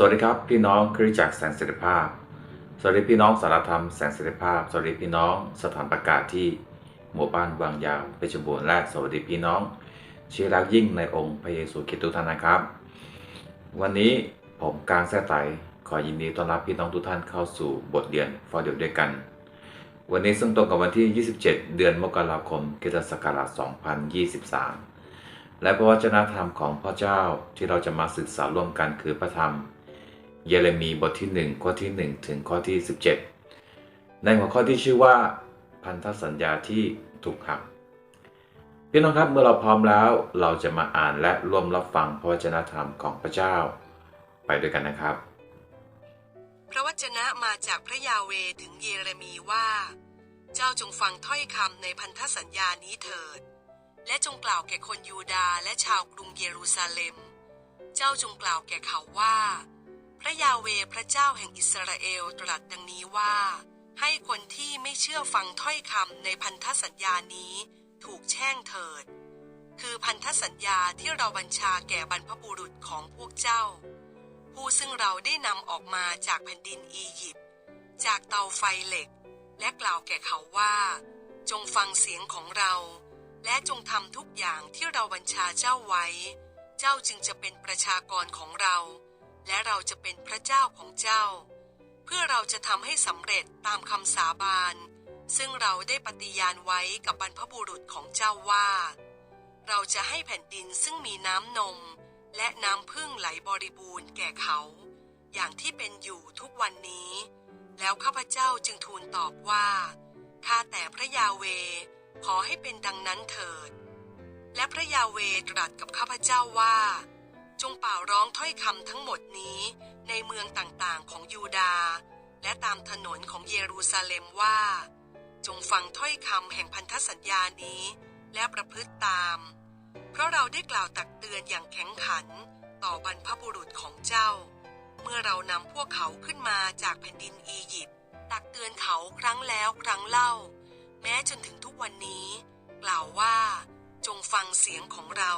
สวัสดีครับพี่น้องคริสจักรแสงเสรีภาพ สวัสดีพี่น้องสารธรรมแสงเสรีภาพ สวัสดีพี่น้องสถานประกาศที่หมู่บ้านบางยาวเพชรบูรณ์และสวัสดีพี่น้องที่รักยิ่งในองค์พระเยซูคริสต์ทุกท่านนะครับ วันนี้ผมการแท้ไตขอยินดีต้อนรับพี่น้องทุกท่านเข้าสู่บทเรียนฟอร์เดียวด้วยกัน วันนี้ซึ่งตรงกับวันที่ 27 เดือนมกราคมคริสตศักราช2023 และพระวจนะธรรมของพระเจ้าที่เราจะมาศึกษาร่วมกันคือพระธรรม เยเรมีบทที่ 1 ข้อที่ 1 ถึงข้อที่ 17 ในหัวข้อที่ชื่อว่า พันธสัญญาที่ถูกหักพี่น้องครับเมื่อเราพร้อมแล้วเราจะมาอ่านและร่วมรับฟังพระวจนะธรรมของพระเจ้า ไปด้วยกันนะครับ พระวจนะมาจากพระยาเวถึงเยเรมีว่า เจ้าจงฟังถ้อยคำในพันธสัญญานี้เถิด และจงกล่าวแก่คนยูดาห์และชาวกรุงเยรูซาเล็ม เจ้าจงกล่าวแก่เขาว่า พระยาเวพระเจ้าแห่งอิสราเอลตรัสดังนี้ว่า ให้คนที่ไม่เชื่อฟังถ้อยคำในพันธสัญญานี้ถูกแช่งเถิด คือพันธสัญญาที่เราบัญชาแก่บรรพบุรุษของพวกเจ้า ผู้ซึ่งเราได้นำออกมาจากแผ่นดินอียิปต์จากเตาไฟเหล็ก และกล่าวแก่เขาว่า จงฟังเสียงของเรา และจงทำทุกอย่างที่เราบัญชาเจ้าไว้ เจ้าจึงจะเป็นประชากรของเรา และเราจะเป็นพระเจ้าของเจ้า เพื่อเราจะทำให้สำเร็จตามคำสาบาน ซึ่งเราได้ปฏิญาณไว้กับบรรพบุรุษของเจ้าว่า เราจะให้แผ่นดินซึ่งมีน้ำนม และน้ำพึ่งไหลบริบูรณ์แก่เขา อย่างที่เป็นอยู่ทุกวันนี้ แล้วข้าพเจ้าจึงทูลตอบว่าข้าแต่พระยาเว ขอให้เป็นดังนั้นเถิด และพระยาเวตรัสกับข้าพเจ้าว่า จงเป่าร้องถ้อยคำทั้งหมดนี้ในเมืองต่างๆของยูดาห์และตามถนนของเยรูซาเล็มว่า จงฟังถ้อยคำแห่งพันธสัญญานี้ และประพฤติตาม เพราะเราได้กล่าวตักเตือนอย่างแข็งขันต่อบรรพบุรุษของเจ้า เมื่อเรานำพวกเขาขึ้นมาจากแผ่นดินอียิปต์ตักเตือนเขาครั้งแล้วครั้งเล่า แม้จนถึงทุกวันนี้ กล่าวว่า จงฟังเสียงของเรา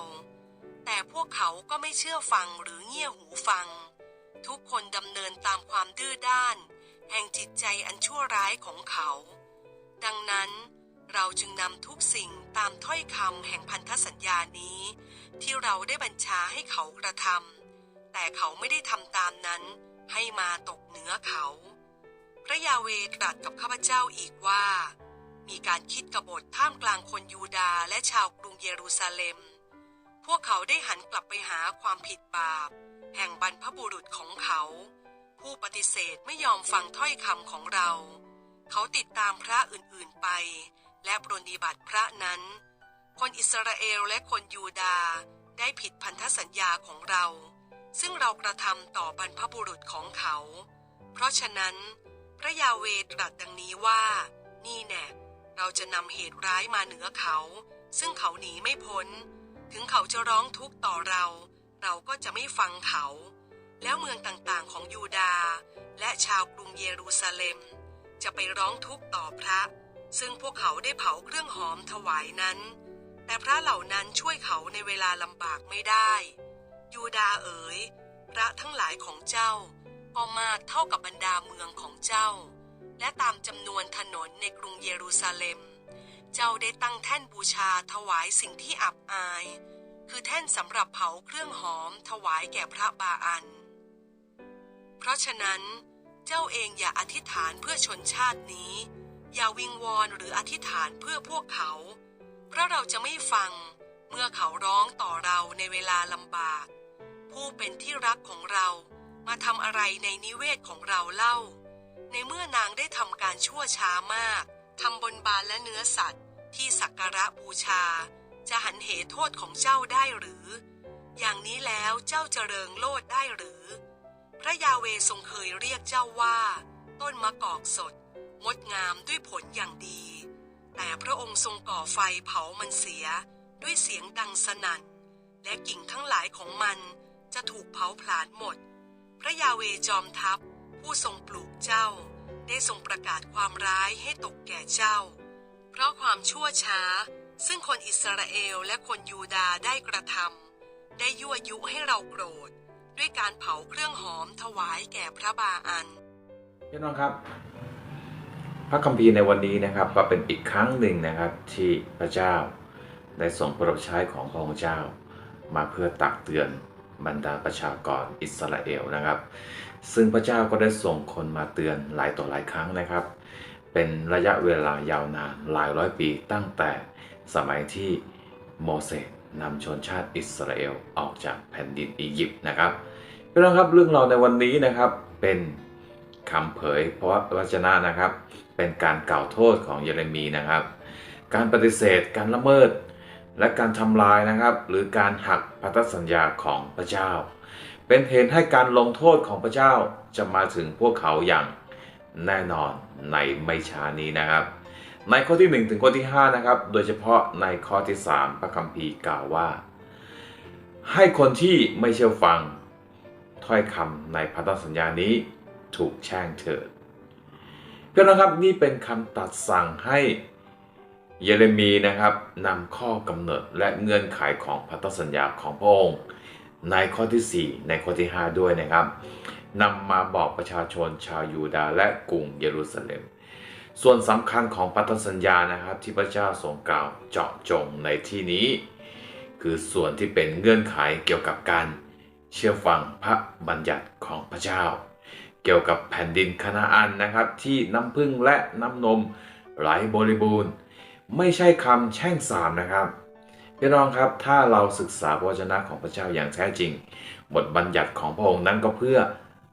แต่พวกเขาก็ไม่เชื่อฟังหรือเงี่ยหูฟัง ทุกคนดำเนินตามความดื้อด้าน แห่งจิตใจอันชั่วร้ายของเขา ดังนั้นเราจึงนำทุกสิ่งตามถ้อยคำแห่งพันธสัญญานี้ ที่เราได้บัญชาให้เขากระทำแต่เขาไม่ได้ทำตามนั้น ให้มาตกเหนือเขา พระยาเวตรัสกับข้าพเจ้าอีกว่า มีการคิดกบฏท่ามกลางคนยูดาห์และชาวกรุงเยรูซาเล็ม วกเขาได้หันกลับไปหาความผิดบาป แห่งบรรพบุรุษของเขา ผู้ปฏิเสธไม่ยอมฟังถ้อยคำของเรา เขาติดตามพระอื่นๆไป และปรนิบัติพระนั้น คนอิสราเอลและคนยูดาห์ได้ผิดพันธสัญญาของเรา ซึ่งเรากระทำต่อบรรพบุรุษของเขา เพราะฉะนั้น พระยาเวตรัสดังนี้ว่า นี่แน่เราจะนำเหตุร้ายมาเหนือเขา ซึ่งเขาหนีไม่พ้น ถึงเขาจะร้องทุกข์ต่อเรา เราก็จะไม่ฟังเขา แล้วเมืองต่างๆของยูดาห์และชาวกรุงเยรูซาเล็ม จะไปร้องทุกข์ต่อพระ ซึ่งพวกเขาได้เผาเครื่องหอมถวายนั้น แต่พระเหล่านั้นช่วยเขาในเวลาลำบากไม่ได้ ยูดาห์เอ๋ย พระทั้งหลายของเจ้าก็มากเท่ากับบรรดาเมืองของเจ้า และตามจำนวนถนนในกรุงเยรูซาเล็ม เจ้าได้ตั้งแท่นบูชาถวายสิ่งที่อับอาย คือแท่นสำหรับเผาเครื่องหอมถวายแก่พระบาอัน เพราะฉะนั้น เจ้าเองอย่าอธิษฐานเพื่อชนชาตินี้ อย่าวิงวอนหรืออธิษฐานเพื่อพวกเขา เพราะเราจะไม่ฟังเมื่อเขาร้องต่อเราในเวลาลำบาก ผู้เป็นที่รักของเรามาทำอะไรในนิเวศของเราเล่า ในเมื่อนางได้ทำการชั่วช้ามากทำบนบานและเนื้อสัตว์ ที่สักการะบูชา จะหันเหโทษของเจ้าได้หรือ อย่างนี้แล้วเจ้าจะเริงโลดได้หรือ พระยาเวทรงเคยเรียกเจ้าว่า ต้นมะกอกสด งดงามด้วยผลอย่างดี แต่พระองค์ทรงก่อไฟเผามันเสียด้วยเสียงดังสนั่น และกิ่งทั้งหลายของมันจะถูกเผาผลาญหมด พระยาเวจอมทัพผู้ทรงปลูกเจ้า ได้ทรงประกาศความร้ายให้ตกแก่เจ้า ราะความชั่วช้า ซึ่งคนอิสราเอลและคนยูดาห์ได้กระทำได้ยั่วยุให้เราโกรธ ด้วยการเผาเครื่องหอมถวายแก่พระบาอันพี่น้องครับ พระคัมภีร์ในวันนี้นะครับ ก็เป็นอีกครั้งหนึ่งนะครับที่พระเจ้าได้ส่งพระรับใช้ของพระองค์เจ้า มาเพื่อตักเตือนบรรดาประชากรอิสราเอลนะครับ ซึ่งพระเจ้าก็ได้ส่งคนมาเตือนหลายต่อหลายครั้งนะครับ เป็นระยะเวลายาวนานหลายร้อยปีตั้งแต่สมัยที่โมเสสนำชนชาติอิสราเอลออกจากแผ่นดินอียิปต์นะครับพี่น้องครับเรื่องเราวในวันนี้นะครับเป็นคำเผยเพราะวจนะนะครับ เป็นการกล่าวโทษของเยเรมีนะครับ การปฏิเสธการละเมิด และการทำลายนะครับ หรือการหักพันธสัญญาของพระเจ้า เป็นเหตุให้การลงโทษของพระเจ้าจะมาถึงพวกเขาอย่าง แน่นอนในไม่ช้านี้นะครับ ในข้อที่ 1 ถึงข้อที่5นะครับโดยเฉพาะในข้อที่ 3 พระคัมภีร์กล่าวว่า ให้คนที่ไม่เชื่อฟังถ้อยคำในพันธสัญญานี้ถูกแช่งเถิดเพื่อนนะครับนี่เป็นคำตัดสั่งให้เยเรมีนะครับนำข้อกำหนดและเงื่อนไขของพันธสัญญาของพระองค์ในข้อที่ 4 ในข้อที่ 5 ด้วยนะครับ นำมาบอกประชาชนชาวยูดาห์และกรุงเยรูซาเล็ม ส่วนสำคัญของพันธสัญญานะครับที่พระเจ้าทรงกล่าวเจาะจงในที่นี้ คือส่วนที่เป็นเงื่อนไขเกี่ยวกับการเชื่อฟังพระบัญญัติของพระเจ้า เกี่ยวกับแผ่นดินคณาอันนะครับที่น้ำพึ่งและน้ำนมไหลบริบูรณ์ ไม่ใช่คำแช่งสามนะครับพี่น้องครับถ้าเราศึกษาพระวจนะของพระเจ้าอย่างแท้จริง บทบัญญัติของพระองค์นั้นก็เพื่อ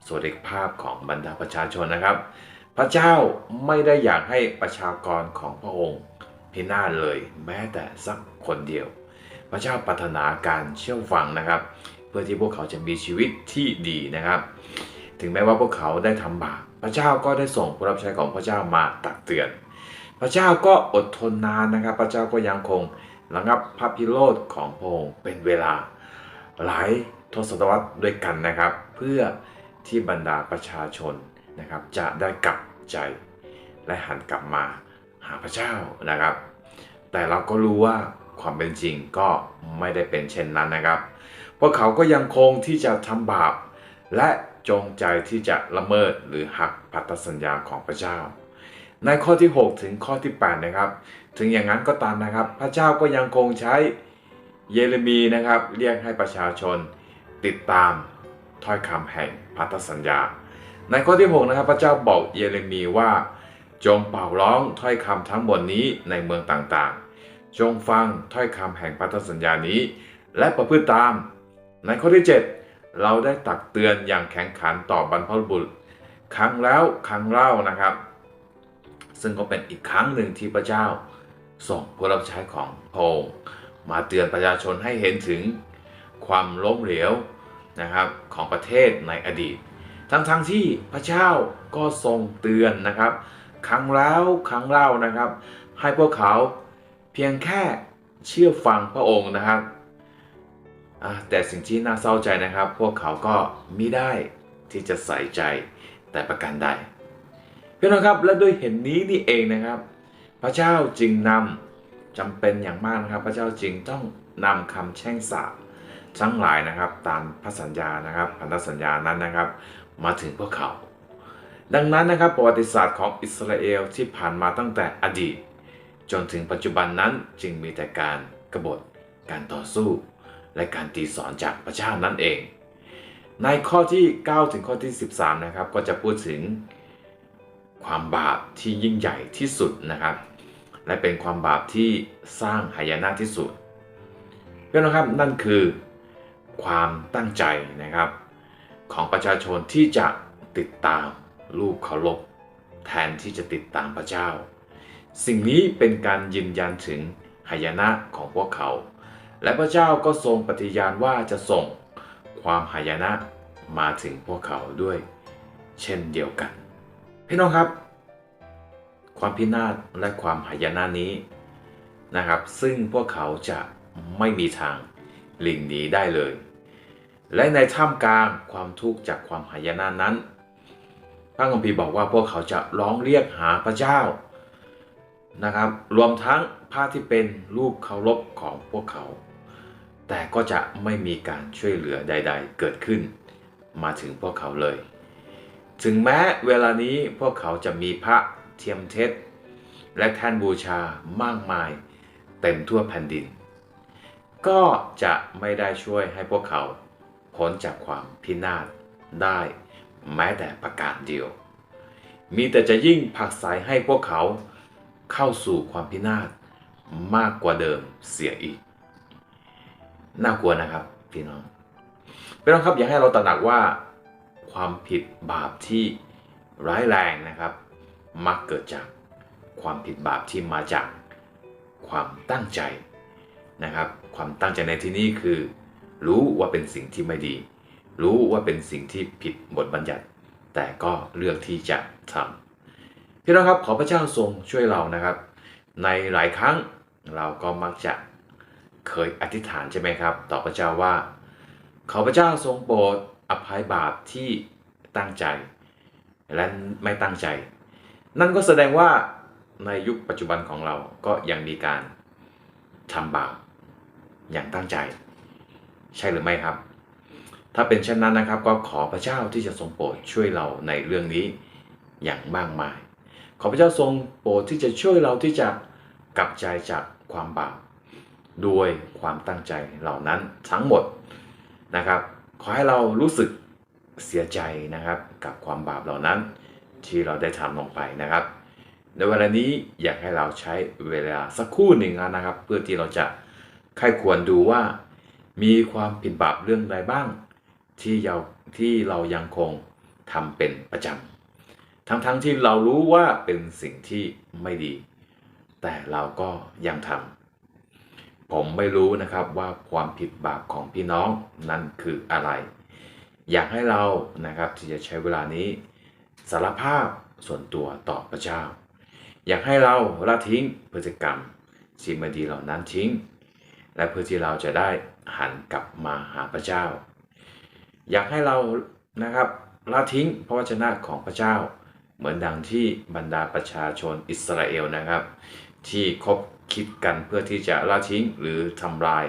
สวัสดิภาพของบรรดาประชาชนนะครับ พระเจ้าไม่ได้อยากให้ประชากรของพระองค์พินาศเลยแม้แต่สักคนเดียว พระเจ้าปรารถนาการเชื่อฟังนะครับ เพื่อที่พวกเขาจะมีชีวิตที่ดีนะครับ ถึงแม้ว่าพวกเขาได้ทำบาปพระเจ้าก็ได้ส่งผู้รับใช้ของพระเจ้ามาตักเตือน พระเจ้าก็อดทนนานนะครับ พระเจ้าก็ยังคงระงับพระพิโรธของพระองค์เป็นเวลา หลายทศวรรษด้วยกันนะครับ เพื่อ ที่บรรดาประชาชนนะครับ จะได้กลับใจและหันกลับมาหาพระเจ้านะครับ แต่เราก็รู้ว่าความเป็นจริงก็ไม่ได้เป็นเช่นนั้นนะครับพวกเขาก็ยังคงที่จะทำบาป และจงใจที่จะละเมิดหรือหักพันธสัญญาของพระเจ้า ในข้อที่ 6 ถึงข้อที่ 8 นะครับ ถึงอย่างนั้นก็ตามนะครับ พระเจ้าก็ยังคงใช้เยเรมีนะครับ เรียกให้ประชาชนติดตามถ้อยคำแห่ง พันธสัญญา ในข้อที่6นะครับพระเจ้าบอกเยเรมีว่า จงเป่าร้องถ้อยคำทั้งหมดนี้ในเมืองต่างๆ จงฟังถ้อยคำแห่งพันธสัญญานี้ และประพฤติตาม ในข้อที่ 7 เราได้ตักเตือนอย่างแข็งขันต่อบรรพบุรุษครั้งแล้วครั้งเล่านะครับ ซึ่งก็เป็นอีกครั้งหนึ่งที่พระเจ้าส่งผู้รับใช้ของพระองค์มาเตือนประชาชนให้เห็นถึงความล้มเหลว นะครับของประเทศในอดีต ทั้งๆทที่พระเจ้าก็ทรงเตือนนะครับ ครั้งแล้วครั้งเล่านะครับ ให้พวกเขาเพียงแค่เชื่อฟังพระองค์นะครับแต่สิ่งที่น่าเศร้าใจนะครับ พวกเขาก็มิได้ที่จะใส่ใจแต่ประการใดพี่น้องครับและด้วยเห็นนี้นี่เองนะครับ พระเจ้าจึงนำจำเป็นอย่างมากนะครับ พระเจ้าจึงต้องนำคำแช่งสาป ทั้งหลายนะครับ ตามพระสัญญานะครับพันธสัญญานั้นนะครับ มาถึงพวกเขา ดังนั้นนะครับประวัติศาสตร์ของอิสราเอลที่ผ่านมาตั้งแต่อดีต จนถึงปัจจุบันนั้นจึงมีแต่การกบฏ การต่อสู้ และการตีสอนจากพระเจ้านั่นเอง ในข้อที่ 9 ถึงข้อที่ 13 นะครับ ก็จะพูดถึงความบาปที่ยิ่งใหญ่ที่สุดนะครับ และเป็นความบาปที่สร้างหายนะที่สุดเพื่อนนะครับนั่นคือ ความตั้งใจนะครับ ของประชาชนที่จะติดตามลูกเคารพแทนที่จะติดตามพระเจ้า สิ่งนี้เป็นการยืนยันถึงหายนะของพวกเขา และพระเจ้าก็ทรงปฏิญาณว่าจะส่งความหายนะมาถึงพวกเขาด้วย เช่นเดียวกัน พี่น้องครับ ความพินาศและความหายนะนี้นะครับ ซึ่งพวกเขาจะไม่มีทางหลีกหนีได้เลย และในท่ามกลางความทุกข์จากความหายนะนั้น พระคัมภีร์บอกว่าพวกเขาจะร้องเรียกหาพระเจ้านะครับ รวมทั้งพระที่เป็นรูปเคารพของพวกเขา แต่ก็จะไม่มีการช่วยเหลือใด ๆ เกิดขึ้น มาถึงพวกเขาเลย ถึงแม้เวลานี้พวกเขาจะมีพระเทียมเท็จ และแท่นบูชามากมาย เต็มทั่วแผ่นดิน ก็จะไม่ได้ช่วยให้พวกเขา พ้นจากความพินาศได้แม้แต่ประการเดียว มีแต่จะยิ่งผักไสให้พวกเขาเข้าสู่ความพินาศมากกว่าเดิมเสียอีก น่ากลัวนะครับพี่น้องพี่น้องครับอยากให้เราตระหนักว่าความผิดบาปที่ร้ายแรงนะครับ มักเกิดจากความผิดบาปที่มาจากความตั้งใจนะครับ ความตั้งใจในที่นี้คือ รู้ว่าเป็นสิ่งที่ไม่ดี รู้ว่าเป็นสิ่งที่ผิดบทบัญญัติ แต่ก็เลือกที่จะทำพี่น้องครับขอพระเจ้าทรงช่วยเรานะครับ ในหลายครั้งเราก็มักจะเคยอธิษฐานใช่ไหมครับ ต่อพระเจ้าว่า ขอพระเจ้าทรงโปรดอภัยบาปที่ตั้งใจ และไม่ตั้งใจ นั่นก็แสดงว่าในยุคปัจจุบันของเราก็ยังมีการทำบาปอย่างตั้งใจ ใช่หรือไม่ครับ ถ้าเป็นเช่นนั้นนะครับ ก็ขอพระเจ้าที่จะทรงโปรดช่วยเราในเรื่องนี้อย่างมากมาย ขอพระเจ้าทรงโปรดที่จะช่วยเราที่จะกลับใจจากความบาปด้วยความตั้งใจเหล่านั้นทั้งหมดนะครับ ขอให้เรารู้สึกเสียใจนะครับกับความบาปเหล่านั้นที่เราได้ทำลงไปนะครับ ในเวลานี้อยากให้เราใช้เวลาสักครู่หนึ่งนะครับ เพื่อที่เราจะใครควรดูว่า มีความผิดบาปเรื่องใดบ้าง ที่เราที่เรายังคงทำเป็นประจำทั้งๆทที่เรารู้ว่าเป็นสิ่งที่ไม่ดี แต่เราก็ยังทำผมไม่รู้นะครับว่าความผิดบาปของพี่น้องนั้นคืออะไร อยากให้เรานะครับที่จะใช้เวลานี้สารภาพส่วนตัวต่อพระเจ้า อยากให้เราละทิ้งพฤติกรรมที่ไม่ดีเหล่านั้นทิ้ง และเพื่อที่เราจะได้หันกลับมาหาพระเจ้า อยากให้เรานะครับละทิ้งพระวจนะของพระเจ้า เหมือนดังที่บรรดาประชาชนอิสราเอลนะครับ ที่คบคิดกันเพื่อที่จะละทิ้งหรือทำลาย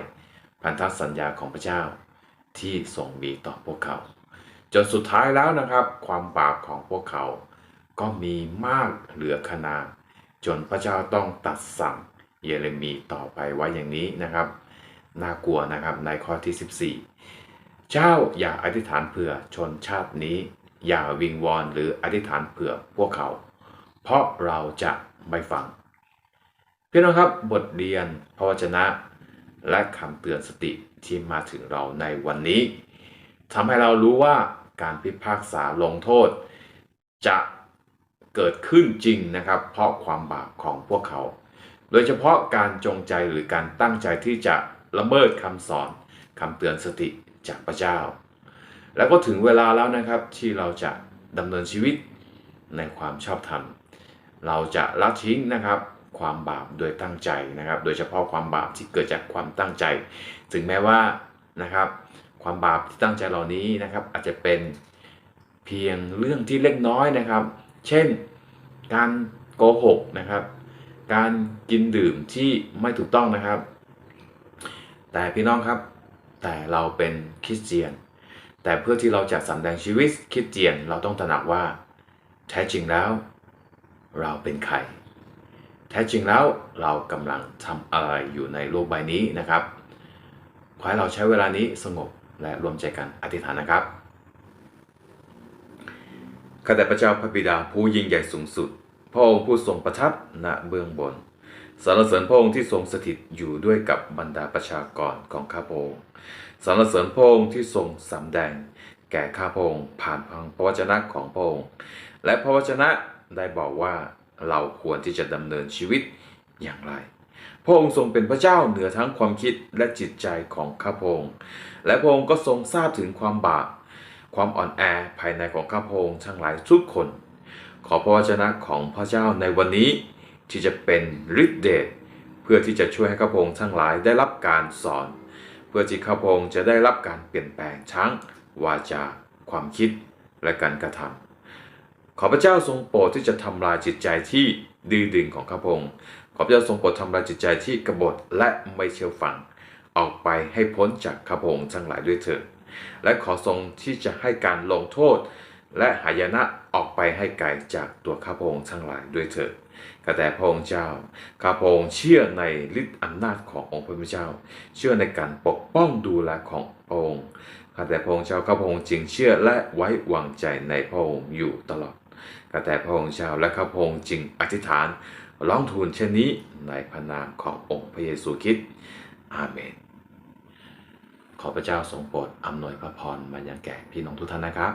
พันธสัญญาของพระเจ้า ที่ทรงมีต่อพวกเขา จนสุดท้ายแล้วนะครับ ความบาปของพวกเขา ก็มีมากเหลือขนาดจนพระเจ้าต้องตัดสั่ง เยเรมีต่อไปไว้อย่างนี้นะครับ น่ากลัวนะครับในข้อที่ 14 เจ้าอย่าอธิษฐานเผื่อชนชาตินี้ อย่าวิงวอนหรืออธิษฐานเผื่อพวกเขา เพราะเราจะไม่ฟังพี่น้องครับบทเรียนพระวจนะ และคำเตือนสติที่มาถึงเราในวันนี้ทำให้เรารู้ว่าการพิพากษาลงโทษ จะเกิดขึ้นจริงนะครับ เพราะความบาปของพวกเขา โดยเฉพาะการจงใจหรือการตั้งใจที่จะละเมิดคำสอนคำเตือนสติจากพระเจ้า แล้วก็ถึงเวลาแล้วนะครับที่เราจะดำเนินชีวิตในความชอบธรรม เราจะละทิ้งนะครับความบาปโดยตั้งใจนะครับ โดยเฉพาะความบาปที่เกิดจากความตั้งใจ ถึงแม้ว่านะครับความบาปที่ตั้งใจเหล่านี้นะครับ อาจจะเป็นเพียงเรื่องที่เล็กน้อยนะครับ เช่นการโกหกนะครับ การกินดื่มที่ไม่ถูกต้องนะครับ แต่พี่น้องครับ แต่เราเป็นคริสเตียน แต่เพื่อที่เราจะสำแดงชีวิตคริสเตียนเราต้องตระหนักว่า แท้จริงแล้ว เราเป็นใคร แท้จริงแล้วเรากำลังทำอะไรอยู่ในโลกใบนี้นะครับขอให้เราใช้เวลานี้สงบและรวมใจกันอธิษฐานนะครับข้าแต่พระเจ้าพระบิดาผู้ยิ่งใหญ่สูงสุด ระองค์ผู้ทรงประทับณเบื้องบนสรรเสริญพระองค์ที่ทรงสถิตอยู่ด้วยกับบรรดาประชากรของข้าพระองค์สรรเสริญพระองค์ที่ทรงสำแดง แก่ข้าพระองค์ผ่านทางพระวจนะของพระองค์และพระวจนะได้บอกว่าเราควรที่จะดำเนินชีวิตอย่างไร พระองค์ทรงเป็นพระเจ้าเหนือทั้งความคิดและจิตใจของข้าพระองค์และพระองค์ก็ทรงทราบถึงความบาปความอ่อนแอภายในของข้าพระองค์ทั้งหลายทุกคน ขอพระวจนะของพระเจ้าในวันนี้ที่จะเป็นฤทธิเดชเพื่อที่จะช่วยให้ข้าพงค์ทั้งหลายได้รับการสอน เพื่อที่ข้าพงค์จะได้รับการเปลี่ยนแปลงทั้งวาจา ความคิดและการกระทำขอพระเจ้าทรงโปรดที่จะทำลายจิตใจที่ดื้อดึงของข้าพงค์ขอพระเจ้าทรงโปรดทำลายจิตใจที่กบฏและไม่เชื่อฟัง ออกไปให้พ้นจากข้าพงค์ทั้งหลายด้วยเถิดและขอทรงที่จะให้การลงโทษ และหายนะ ออกไปให้ไกลจากตัวข้าพงค์ทั้งหลายด้วยเถิดข้าแต่พระองค์เจ้าข้าพงค์เชื่อในฤทธิ์อำนาจขององค์พระผู้เป็นเจ้า เชื่อในการปกป้องดูแลของพระองค์ข้าแต่พระองค์เจ้าข้าพงค์จึงเชื่อและไว้วางใจในพระองค์อยู่ตลอดข้าแต่พระองค์เจ้าและข้าพงค์จึงอธิษฐานร้องทูลเช่นนี้ในพระนามขององค์พระเยซูคริสต์อาเมนขอพระเจ้าทรงโปรดอำนวยพระพรมายังแก่พี่น้องทุกท่านนะครับ